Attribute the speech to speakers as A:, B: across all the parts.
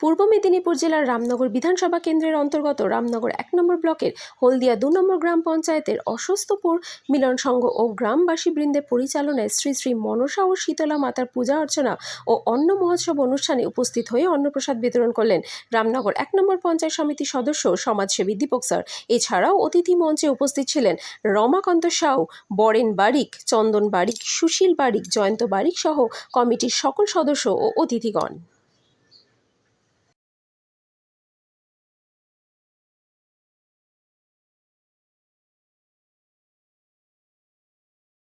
A: পূর্ব মেদিনীপুর জেলার রামনগর বিধানসভা কেন্দ্রের অন্তর্গত রামনগর এক নম্বর ব্লকের হলদিয়া দু নম্বর গ্রাম পঞ্চায়েতের অস্বস্থপুর মিলন সংঘ ও গ্রামবাসী বৃন্দের পরিচালনায় শ্রী শ্রী মনসা ও শীতলা মাতার পূজা অর্চনা ও অন্ন মহোৎসব অনুষ্ঠানে উপস্থিত হয়ে অন্নপ্রসাদ বিতরণ করলেন রামনগর এক নম্বর পঞ্চায়েত সমিতির সদস্য সমাজসেবী দীপক স্যার। এছাড়াও অতিথি মঞ্চে উপস্থিত ছিলেন রমাকান্ত সাউ বরেন বারিক, চন্দন বারিক, সুশীল বারিক, জয়ন্ত বারিক সহ কমিটির সকল সদস্য ও অতিথিগণ।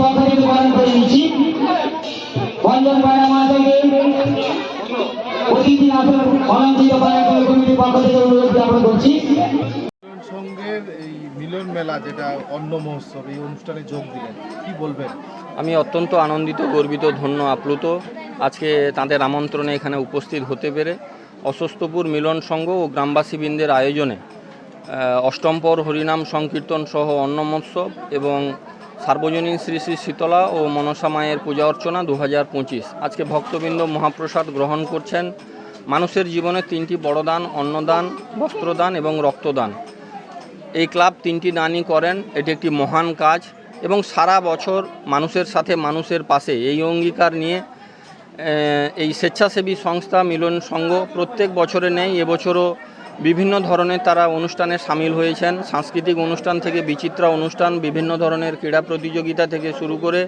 B: পক্ষ থেকে পালন করে নিচ্ছি রঞ্জন ভাইয়া আসন। অলঙ্কৃত করার জন্য কমিটির পক্ষ থেকে অনুরোধ জ্ঞাপন করছি।
C: মেলা, যেটা অন্ন মহোৎসব, এই অনুষ্ঠানে যোগ দিলেন, কি বলবেন?
D: আমি অত্যন্ত আনন্দিত, গর্বিত, ধন্য, আপ্লুত। আজকে তাদের আমন্ত্রণে এখানে উপস্থিত হতে পেরে অস্বস্থপুর মিলন সংঘ ও গ্রামবাসীবৃন্দের আয়োজনে অষ্টমপর হরিনাম সংকীর্তন সহ অন্ন মহোৎসব এবং সার্বজনীন শ্রী শ্রী শীতলা ও মনসা মায়ের পূজা অর্চনা দু হাজার পঁচিশ। আজকে ভক্তবৃন্দ মহাপ্রসাদ গ্রহণ করছেন। মানুষের জীবনে তিনটি বড় দান অন্নদান, বস্ত্রদান এবং রক্তদান। এই ক্লাব তিনটি দানই করেন, এটি একটি মহান কাজ এবং সারা বছর মানুষের সাথে মানুষের পাশে। এই অঙ্গীকার নিয়ে এই স্বেচ্ছাসেবী সংস্থা মিলন সংঘ প্রত্যেক বছরে নেই এবছরও বিভিন্ন ধরনের তারা অনুষ্ঠানে সামিল হয়েছেন। সাংস্কৃতিক অনুষ্ঠান থেকে বিচিত্রা অনুষ্ঠান, বিভিন্ন ধরনের ক্রীড়া প্রতিযোগিতা থেকে শুরু করে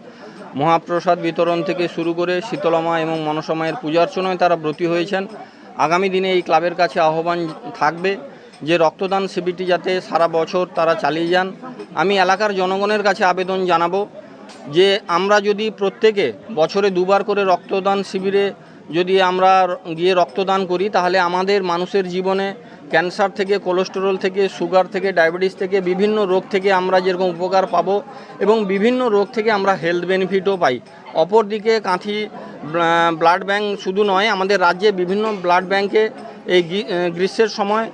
D: মহাপ্রসাদ বিতরণ থেকে শুরু করে শীতলমা এবং মনসামায়ের পূজার্চনায় তারা ব্রতী হয়েছেন। আগামী দিনে এই ক্লাবের কাছে আহ্বান থাকবে। যে রক্তদান শিবিরটি যাতে সারা বছর তারা চালিয়ে যান, আমি এলাকার জনগণের কাছে আবেদন জানাব যে আমরা যদি প্রত্যেকে বছরে দুবার করে রক্তদান শিবিরে যদি আমরা গিয়ে রক্তদান করি, তাহলে আমাদের মানুষের জীবনে ক্যান্সার থেকে, কোলেস্টেরল থেকে, সুগার থেকে, ডায়াবেটিস থেকে, বিভিন্ন রোগ থেকে আমরা যেরকম উপকার পাবো এবং বিভিন্ন রোগ থেকে আমরা হেলথ বেনিফিটও পাই। অপরদিকে কাঁথি ব্লাড ব্যাংক শুধু নয়, আমাদের রাজ্যে বিভিন্ন ব্লাড ব্যাংকে এই গ্রীষ্মের সময়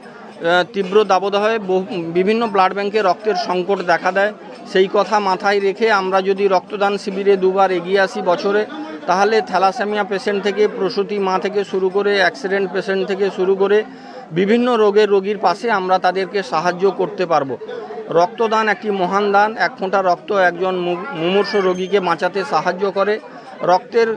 D: তীব্র দাবদাহে বহু বিভিন্ন ব্লাড ব্যাংকে রক্তের সংকট দেখা দেয়। সেই কথা মাথায় রেখে আমরা যদি রক্তদান শিবিরে দুবার এগিয়ে আসি বছরে, তাহলে থ্যালাসেমিয়া পেশেন্ট থেকে, প্রসূতি মা থেকে শুরু করে, অ্যাক্সিডেন্ট পেশেন্ট থেকে শুরু করে, বিভিন্ন রোগের রোগীর পাশে আমরা তাদেরকে সাহায্য করতে পারব। রক্তদান একটি মহান দান, এক ফোঁটা রক্ত একজন মুমূর্ষ রোগীকে বাঁচাতে সাহায্য করে। রক্তের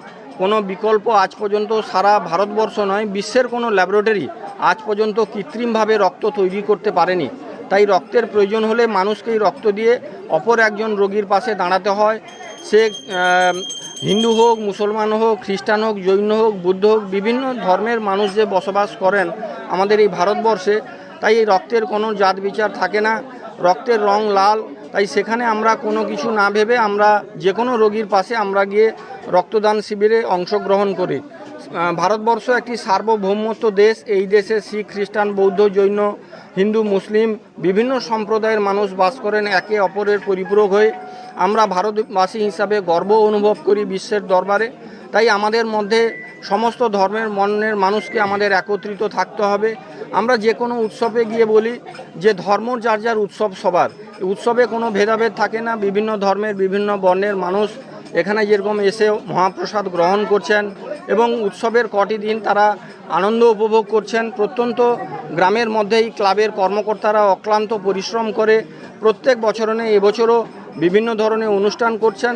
D: কোনো বিকল্প আজ পর্যন্ত সারা ভারতবর্ষ নয়, বিশ্বের কোনো ল্যাবরেটরি আজ পর্যন্ত কৃত্রিমভাবে রক্ত তৈরি করতে পারেনি। তাই রক্তের প্রয়োজন হলে মানুষকেই রক্ত দিয়ে অপর একজন রোগীর পাশে দাঁড়াতে হয়। সে হিন্দু হোক, মুসলমান হোক, খ্রিস্টান হোক, জৈন হোক, বুদ্ধ হোক, বিভিন্ন ধর্মের মানুষ যে বসবাস করেন আমাদের এই ভারতবর্ষে, তাই এই রক্তের কোনো জাত বিচার থাকে না। রক্তের রং লাল, তাই সেখানে আমরা কোনো কিছু না ভেবে আমরা যে কোনো রোগীর পাশে আমরা গিয়ে রক্তদান শিবিরে অংশগ্রহণ করি। ভারতবর্ষ একটি সার্বভৌমত্ব দেশ। এই দেশে শিখ, খ্রিস্টান, বৌদ্ধ, জৈন, হিন্দু, মুসলিম বিভিন্ন সম্প্রদায়ের মানুষ বাস করেন। একে অপরের পরিপূরক হয়ে আমরা ভারতবাসী হিসাবে গর্ব অনুভব করি বিশ্বের দরবারে। তাই আমাদের মধ্যে সমস্ত ধর্মের মনের মানুষকে আমাদের একত্রিত থাকতে হবে। আমরা যে কোনো উৎসবে গিয়ে বলি যে ধর্ম যার যার উৎসব সবার। উৎসবে কোনো ভেদাভেদ থাকে না। বিভিন্ন ধর্মের বিভিন্ন বর্ণের মানুষ এখানে যেরকম এসে মহাপ্রসাদ গ্রহণ করছেন এবং উৎসবের কটি দিন তারা আনন্দ উপভোগ করছেন, প্রত্যন্ত গ্রামের মধ্যেই ক্লাবের কর্মকর্তারা অক্লান্ত পরিশ্রম করে প্রত্যেক বছরনে এবছরও বিভিন্ন ধরনের অনুষ্ঠান করছেন।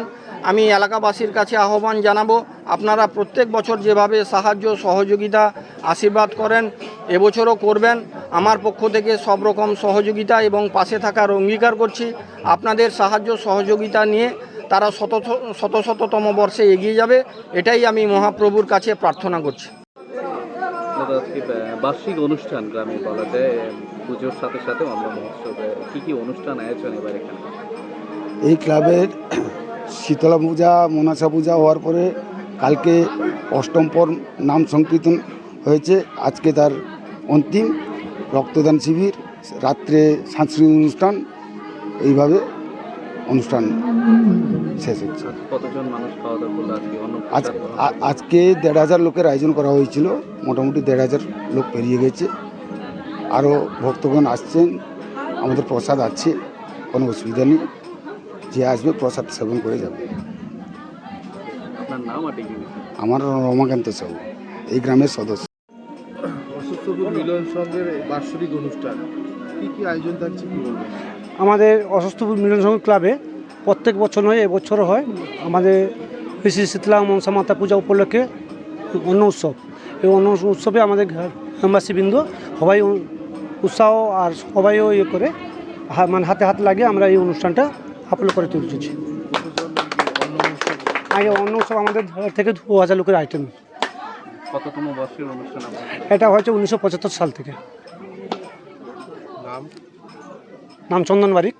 D: আমি এলাকাবাসীর কাছে আহ্বান জানাব, আপনারা প্রত্যেক বছর যেভাবে সাহায্য, সহযোগিতা, আশীর্বাদ করেন, এবছরও করবেন। আমার পক্ষ থেকে সব রকম সহযোগিতা এবং পাশে থাকার অঙ্গীকার করছি। আপনাদের সাহায্য, সহযোগিতা নিয়ে তারা শত শত শততম বর্ষে এগিয়ে যাবে এটাই আমি মহাপ্রভুর কাছে প্রার্থনা করছি।
E: বার্ষিক অনুষ্ঠান গ্রামে বলা যায় পুজোর সাথে সাথে অন্য মহোৎসবে কি কি অনুষ্ঠান আয়োজন এবার এখানে?
F: এই ক্লাবের শীতলা পূজা মনাসা পূজা হওয়ার পরে কালকে অষ্টম পর নাম সংকীর্তন হয়েছে আজকে তার অন্তিম রক্তদান শিবির রাত্রে সাংস্কৃতিক অনুষ্ঠান এইভাবে অনুষ্ঠান শেষ হচ্ছে।
E: আজকে?
F: দেড় হাজার লোকের আয়োজন করা হয়েছিল। মোটামুটি দেড় হাজার লোক পেরিয়ে গেছে। আরও ভক্তগণ আসছেন। আমাদের প্রসাদ আছে কোনো অসুবিধা নেই। যে আসবে প্রসাদ সেবন করে যাবে। আমার রমাকান্ত সাহু এই গ্রামের সদস্য।
C: অসুস্থপুর মিলন সংঘের বার্ষিক অনুষ্ঠান কি কি আয়োজন থাকছে কি বলবেন?
G: আমাদের অসুস্থপুর মিলন সংঘ ক্লাবে প্রত্যেক বছর নয় এবছরও হয়। আমাদের শ্রী শীতলা মনসা মাতা পূজা উপলক্ষে অন্ন উৎসব। এই অন্ন উৎসবে আমাদের গ্রামবাসীবৃন্দ সবাই উৎসাহ আর সবাইও ইয়ে করে হা- মানে হাতে হাত লাগিয়ে আমরা এই অনুষ্ঠানটা সাফল্য করে তুলছি।
C: অন্য
G: আগে অন্ন উৎসব আমাদের থেকে দু হাজার লোকের আইটেম
E: কততম বর্ষের অনুষ্ঠান
G: এটা হয়েছে উনিশশো পঁচাত্তর সাল থেকে।
C: নাম?
G: নাম চন্দন বারিক